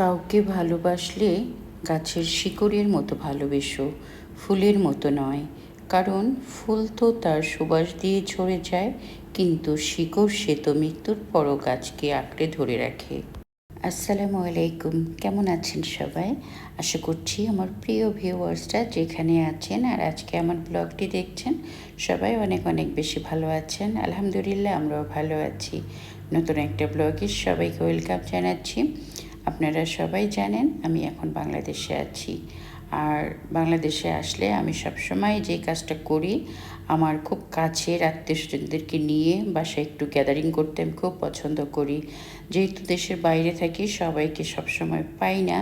কাউকে ভালোবাসলে গাছের শিকড়ের মতো ভালোবেসো, ফুলের মতো নয়। কারণ ফুল তো তার সুবাস দিয়ে ঝরে যায়, কিন্তু শিকড় সে তো মৃত্যুর পরও গাছকে আঁকড়ে ধরে রাখে। আসসালামু আলাইকুম, কেমন আছেন সবাই? আশা করছি আমার প্রিয় ভিউয়ার্সরা যেখানে আছেন আর আজকে আমার ব্লগটি দেখছেন, সবাই অনেক অনেক বেশি ভালো আছেন। আলহামদুলিল্লাহ, আমরাও ভালো আছি। নতুন একটা ব্লগে সবাইকে ওয়েলকাম জানাচ্ছি। আপনারা সবাই জানেন, আমি এখন বাংলাদেশে আছি। আর বাংলাদেশে আসলে আমি সবসময় যে কাজটা করি, আমার খুব কাছের আত্মীয় স্বজনদেরকে নিয়ে বাসায় একটু গ্যাদারিং করতে আমি খুব পছন্দ করি। যেহেতু দেশের বাইরে থাকি, সবাইকে সবসময় পাই না।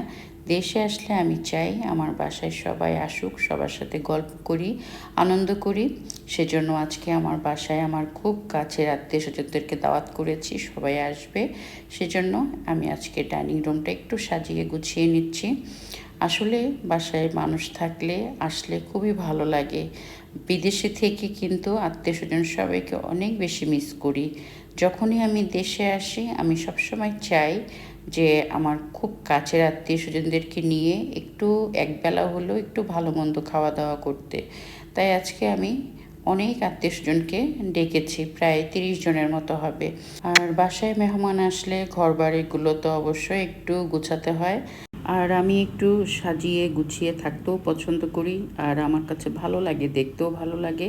দেশে আসলে আমি চাই আমার বাসায় সবাই আসুক, সবার সাথে গল্প করি, আনন্দ করি। সেজন্য আজকে আমার বাসায় আমার খুব কাছের আত্মীয় স্বজনদেরকে দাওয়াত করেছি, সবাই আসবে। সেজন্য আমি আজকে ডাইনিং রুমটা একটু সাজিয়ে গুছিয়ে নিচ্ছি। আসলে বাসায় মানুষ থাকলে, আসলে খুবই ভালো লাগে। বিদেশে থেকে কিন্তু আত্মীয় স্বজন সবাইকে অনেক বেশি মিস করি। যখনই আমি দেশে আসি, আমি সবসময় চাই যে আমার খুব কাছের আত্মীয় স্বজনদেরকে নিয়ে একটু একবেলা হলেও একটু ভালো মন্দ খাওয়া দাওয়া করতে। তাই আজকে আমি অনেক আত্মীয় স্বজনকে ডেকেছি, প্রায় তিরিশ জনের মতো হবে। আর বাসায় মেহমান আসলে ঘর বাড়িগুলো তো অবশ্যই একটু গুছাতে হয়। আর আমি একটু সাজিয়ে গুছিয়ে থাকতেও পছন্দ করি, আর আমার কাছে ভালো লাগে, দেখতেও ভালো লাগে।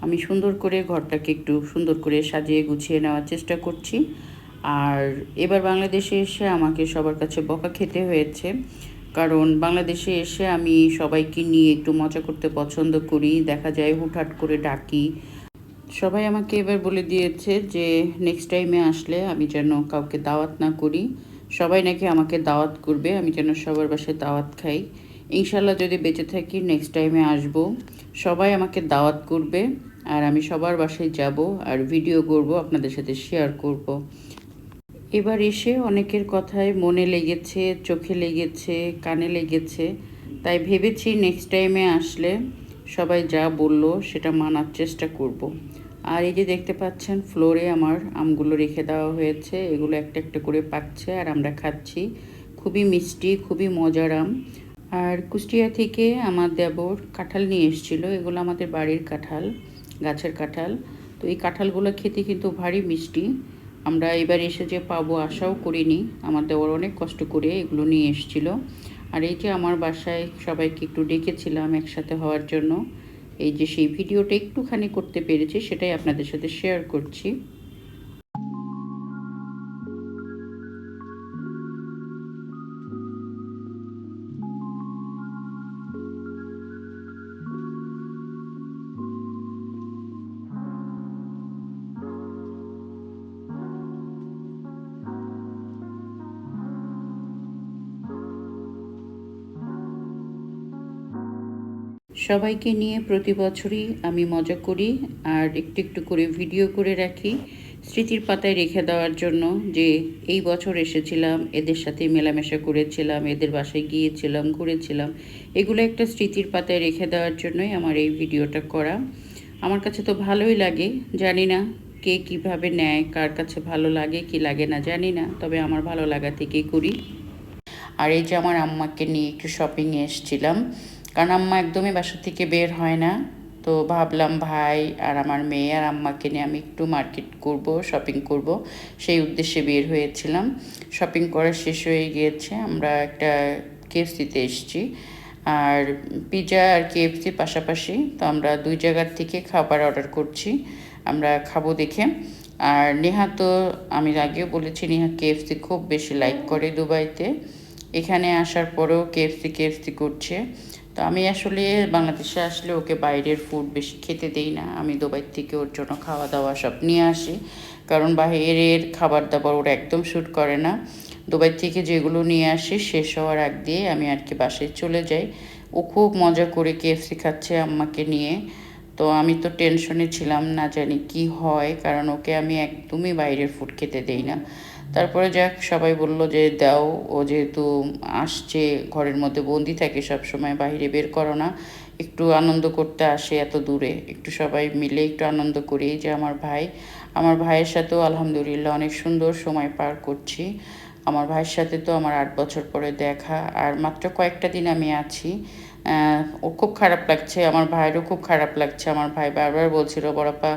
আমি সুন্দর করে ঘরটাকে একটু সুন্দর করে সাজিয়ে গুছিয়ে নেওয়ার চেষ্টা করছি। আর এবার বাংলাদেশে এসে আমাকে সবার কাছে বকা খেতে হয়েছে। কারণ বাংলাদেশে এসে আমি সবাইকে নিয়ে একটু মজা করতে পছন্দ করি। দেখা যায় হুটহাট করে ডাকি। সবাই আমাকে এবার বলে দিয়েছে যে নেক্সট টাইমে আসলে আমি যেন কাউকে দাওয়াত না করি। সবাই নাকি আমাকে দাওয়াত করবে, আমি যেন সবার বাসায় দাওয়াত খাই। ইনশাল্লাহ যদি বেঁচে থাকি নেক্সট টাইমে আসব। সবাই আমাকে দাওয়াত করবে। আর আমি সবার বাসায় যাব আর ভিডিও করব, আপনাদের সাথে শেয়ার করব। এবার এসে অনেকের কথায় মনে লেগেছে, চোখে লেগেছে, কানে লেগেছে। তাই ভেবেছি নেক্সট টাইমে আসলে সবাই যা বলল সেটা মানার চেষ্টা করব। আর এই যে দেখতে পাচ্ছেন ফ্লোরে আমার আমগুলো রেখে দেওয়া হয়েছে। এগুলো একটা একটা করে পাচ্ছে আর আমরা খাচ্ছি। খুবই মিষ্টি, খুবই মজার আম আর কুষ্টিয়া থেকে আমার দেবর কাঁঠাল নিয়ে এসেছিল। এগুলো আমাদের বাড়ির কাঁঠাল। গাছের কাঁঠাল। তো এই কাঁঠালগুলো খেতে কিন্তু ভারী মিষ্টি। আমরা এবার এসে যে পাবো আশাও করিনি। আমার দেওয়ার অনেক কষ্ট করে এগুলো নিয়ে এসেছিল। আর এই যে আমার বাসায় সবাইকে একটু ডেকেছিলাম একসাথে হওয়ার জন্য। এই যে সেই ভিডিওটা একটুখানি করতে পেরেছি, সেটাই আপনাদের সাথে শেয়ার করছি। সবাইকে নিয়ে প্রতি বছরই আমি মজা করি আর একটু একটু করে ভিডিও করে রাখি। স্মৃতির পাতায় রেখে দেওয়ার জন্য যে এই বছর এসেছিলাম, এদের সাথে মেলামেশা করেছিলাম, এদের বাসায় গিয়েছিলাম, ঘুরেছিলাম। এগুলো একটা স্মৃতির পাতায় রেখে দেওয়ার জন্যই আমার এই ভিডিওটা করা। আমার কাছে তো ভালোই লাগে, জানি না কে কীভাবে নেয়, কার কাছে ভালো লাগে, কি লাগে না জানি না, তবে আমার ভালো লাগা থেকেই করি। আর এই যে আমার আম্মাকে নিয়ে একটু শপিংয়ে এসেছিলাম কারণ আম্মা একদমই বাসা থেকে বের হয় না। তো ভাবলাম ভাই আর আমার মেয়ে আর আম্মাকে নিয়ে আমি একটু মার্কেট করব শপিং করব। সেই উদ্দেশ্যে বের হয়েছিলাম। শপিং করা শেষ হয়ে গিয়েছে। আমরা একটা কেএফসিতে এসেছি। আর পিৎজা আর কেএফসি পাশাপাশি তো আমরা দুই জায়গার থেকে খাবার অর্ডার করছি। আমরা খাব দেখে। আর নেহা তো, আমি আগেও বলেছি নেহা কেএফসি খুব বেশি লাইক করে দুবাইতে। এখানে আসার পরেও কেএফসি কেএফসি করছে। তো আমি আসলে বাংলাদেশে আসলে ওকে বাইরের ফুড বেশি খেতে দেই না। আমি দুবাই থেকে ওর জন্য খাওয়া দাওয়া সব নিয়ে আসি। কারণ বাইরের খাবার দাবার ওর একদম শ্যুট করে না। দুবাই থেকে যেগুলো নিয়ে আসি, শেষ হওয়ার আগ দিয়ে আমি আর কি বাসায় চলে যাই। ও খুব মজা করে কেএফসি খাচ্ছে আম্মাকে নিয়ে। তো আমি তো টেনশনে ছিলাম না জানি কি হয়, কারণ ওকে আমি একদমই বাইরের ফুড খেতে দেই না। তারপরে যাক, সবাই বলল যে, দাও, ও যেহেতু আসছে, ঘরের মধ্যে বন্দি থাকে সব সময় বাইরে বের করো না। একটু আনন্দ করতে আসে এত দূরে। একটু সবাই মিলে একটু আনন্দ করি যে, আমার ভাই, আমার ভাইয়ের সাথেও আলহামদুলিল্লাহ অনেক সুন্দর সময় পার করছি। আমার ভাইয়ের সাথে তো আমার আট বছর পরে দেখা, আর মাত্র কয়েকটা দিন আমি আছি। ও খুব খারাপ লাগছে, আমার ভাইয়েরও খুব খারাপ লাগছে, আমার ভাই বারবার বলছিল, বড়পা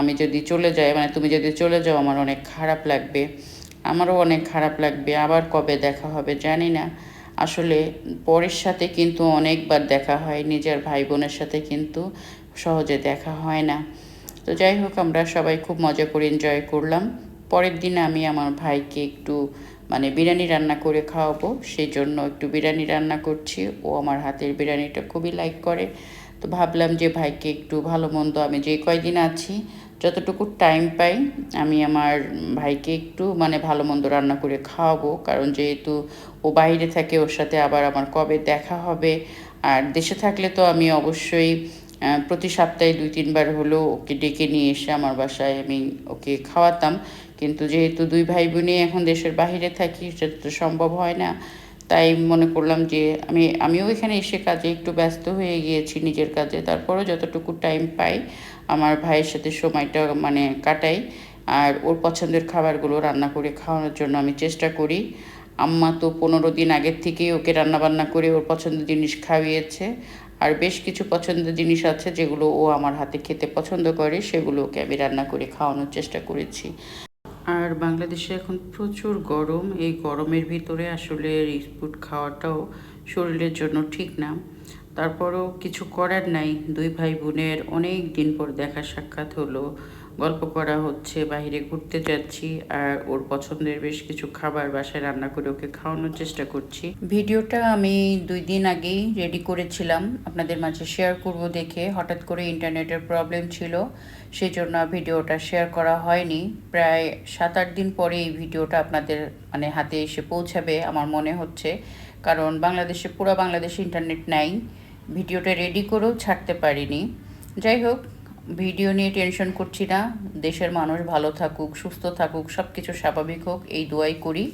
আমি যদি চলে যাই মানে তুমি যদি চলে যাও, আমার অনেক খারাপ লাগবে, আমারও অনেক খারাপ লাগবে, আবার কবে দেখা হবে জানি না। আসলে পরের সাথে কিন্তু অনেকবার দেখা হয়, নিজের ভাই বোনের সাথে কিন্তু সহজে দেখা হয় না। তো যাই হোক, আমরা সবাই খুব মজা করে এনজয় করলাম। পরের দিন আমি আমার ভাইকে একটু মানে বিরিয়ানি রান্না করে খাওয়াবো, সেই জন্য একটু বিরিয়ানি রান্না করছি। ও আমার হাতের বিরিয়ানিটা খুবই লাইক করে। তো ভাবলাম যে ভাইকে একটু ভালো মন্দ আমি যে কয়দিন আছি, যতটুকু টাইম পাই, আমি আমার ভাইকে একটু মানে ভালো মন্দ রান্না করে খাওয়াবো। কারণ যেহেতু ও বাইরে থাকে, ওর সাথে আবার আমার কবে দেখা হবে? আর দেশে থাকলে তো আমি অবশ্যই প্রতি সপ্তাহে দুই, তিনবার হলেও ওকে ডেকে নিয়ে এসে আমার বাসায় আমি ওকে খাওয়াতাম। কিন্তু যেহেতু দুই ভাই বোনই এখন দেশের বাইরে থাকি, সেটা তো সম্ভব হয় না। তাই মনে করলাম যে আমি, আমিও এখানে এসে কাজে একটু ব্যস্ত হয়ে গিয়েছি নিজের কাজে। তারপরও যতটুকু টাইম পাই, আমার ভাইয়ের সাথে সময়টা মানে কাটাই। আর ওর পছন্দের খাবারগুলো রান্না করে খাওয়ানোর জন্য আমি চেষ্টা করি। আম্মা তো পনেরো দিন আগের থেকেই ওকে রান্না বান্না করে ওর পছন্দের জিনিস খাওয়িয়েছে আর বেশ কিছু পছন্দের জিনিস আছে যেগুলো ও আমার হাতে খেতে পছন্দ করে, সেগুলো ওকে আমি রান্না করে খাওয়ানোর চেষ্টা করেছি। আর বাংলাদেশে এখন প্রচুর গরম। এই গরমের ভিতরে আসলে ফুড খাওয়াটাও শরীরের জন্য ঠিক না। তারপরও কিছু করার নাই। দুই ভাই বোনের অনেক দিন পর দেখা সাক্ষাৎ হলো। গল্প করা হচ্ছে, বাইরে ঘুরতে যাচ্ছি আর ওর পছন্দের বেশ কিছু খাবার বাসায় রান্না করে ওকে খাওয়ানোর চেষ্টা করছি। ভিডিওটা আমি দুই দিন আগেই রেডি করেছিলাম। আপনাদের মাঝে শেয়ার করব দেখে। হঠাৎ করে ইন্টারনেটের প্রবলেম ছিল সেই জন্য ভিডিওটা শেয়ার করা হয়নি। প্রায় সাত আট দিন পরে এই ভিডিওটা আপনাদের মানে হাতে এসে পৌঁছাবে আমার মনে হচ্ছে। কারণ বাংলাদেশে, পুরো বাংলাদেশে ইন্টারনেট নাই। ভিডিওটা রেডি করেও ছাড়তে পারিনি। যাই হোক ভিডিও নিয়ে টেনশন করছি না। দেশের মানুষ ভালো থাকুক, সুস্থ থাকুক সব কিছু স্বাভাবিক হোক, এই দোয়াই করি।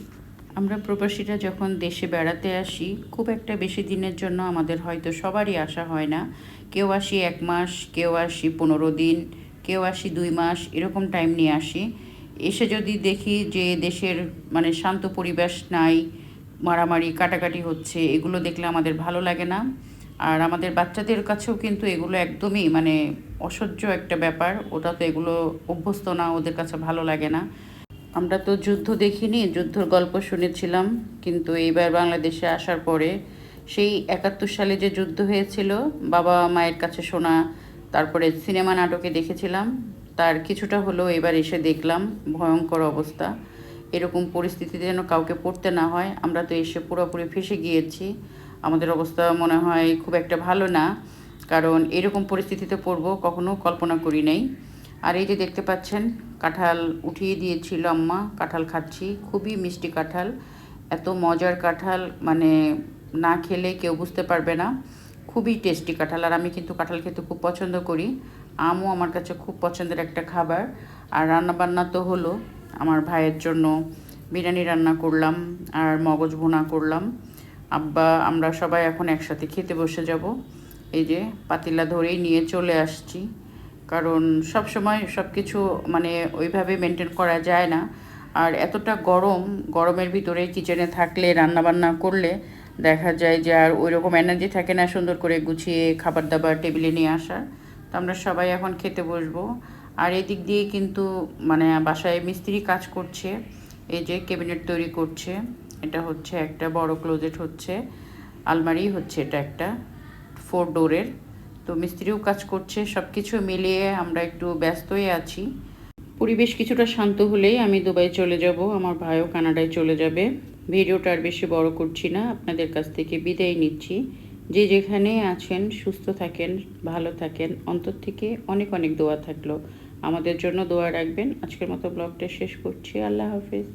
আমরা প্রবাসীরা যখন দেশে বেড়াতে আসি, খুব একটা বেশি দিনের জন্য আমাদের হয়তো সবারই আসা হয় না। কেউ আসি এক মাস, কেউ আসি পনেরো দিন, কেউ আসি দুই মাস, এরকম টাইম নিয়ে আসি। এসে যদি দেখি যে দেশের মানে শান্ত পরিবেশ নাই, মারামারি, কাটাকাটি হচ্ছে, এগুলো দেখলে আমাদের ভালো লাগে না। আর আমাদের বাচ্চাদের কাছেও কিন্তু এগুলো একদমই মানে অসহ্য একটা ব্যাপার। ওটা তো এগুলো অভ্যস্ত না, ওদের কাছে ভালো লাগে না। আমরা তো যুদ্ধ দেখিনি, যুদ্ধর গল্প শুনেছিলাম। কিন্তু এইবার বাংলাদেশে আসার পরে সেই একাত্তর সালে যে যুদ্ধ হয়েছিল, বাবা মায়ের কাছে শোনা, তারপরে সিনেমা নাটকে দেখেছিলাম। তার কিছুটা হলেও এবার এসে দেখলাম, ভয়ঙ্কর অবস্থা। এরকম পরিস্থিতিতে যেন কাউকে পড়তে না হয়। আমরা তো এসে পুরোপুরি ফেসে গিয়েছি। আমাদের অবস্থা মনে হয় খুব একটা ভালো না। কারণ এরকম পরিস্থিতিতে পড়ব, কখনো কল্পনা করি নাই। আর এই যে দেখতে পাচ্ছেন, কাঁঠাল উঠিয়ে দিয়েছিল আম্মা, কাঁঠাল খাচ্ছি, খুবই মিষ্টি কাঁঠাল। এত মজার কাঁঠাল মানে না খেলে কেউ বুঝতে পারবে না। খুবই টেস্টি কাঁঠাল, আর আমি কিন্তু কাঁঠাল খেতে খুব পছন্দ করি। আমও আমার কাছে খুব পছন্দের একটা খাবার। আর রান্নাবান্না তো হলো, আমার ভাইয়ের জন্য বিরিয়ানি রান্না করলাম আর মগজ ভুনা করলাম। আব্বা, আমরা সবাই এখন একসাথে খেতে বসে যাব। এই যে পাতিলা ধরেই নিয়ে চলে আসছি। কারণ সব সময় সব কিছু মানে ওইভাবে মেনটেন করা যায় না। আর এতটা গরম, গরমের ভিতরে কিচেনে থাকলে রান্না বান্না করলে দেখা যায় যে আর ওই রকম এনার্জি থাকে না সুন্দর করে গুছিয়ে খাবার দাবার টেবিলে নিয়ে আসা তো আমরা সবাই এখন খেতে বসবো। আর এদিক দিয়ে কিন্তু মানে বাসায় মিস্ত্রি কাজ করছে। এই যে ক্যাবিনেট তৈরি করছে। এটা হচ্ছে একটা বড় ক্লোজেট হচ্ছে। আলমারি হচ্ছে এটা একটা। ফোর ডোরের তো মিস্ত্রিও কাজ করছে সব কিছু মিলিয়ে আমরা একটু ব্যস্তই আছি। পরিবেশ কিছুটা শান্ত হলেই আমি দুবাই চলে যাব, আমার ভাইও কানাডায় চলে যাবে। ভিডিওটা আর বেশি বড় করছি না, আপনাদের কাছ থেকে বিদায় নিচ্ছি। যে যেখানে আছেন, সুস্থ থাকেন, ভালো থাকেন, অন্তর থেকে অনেক অনেক দোয়া থাকল। আমাদের জন্য দোয়া রাখবেন। আজকের মতো ব্লগটা শেষ করছি। আল্লাহ হাফেজ।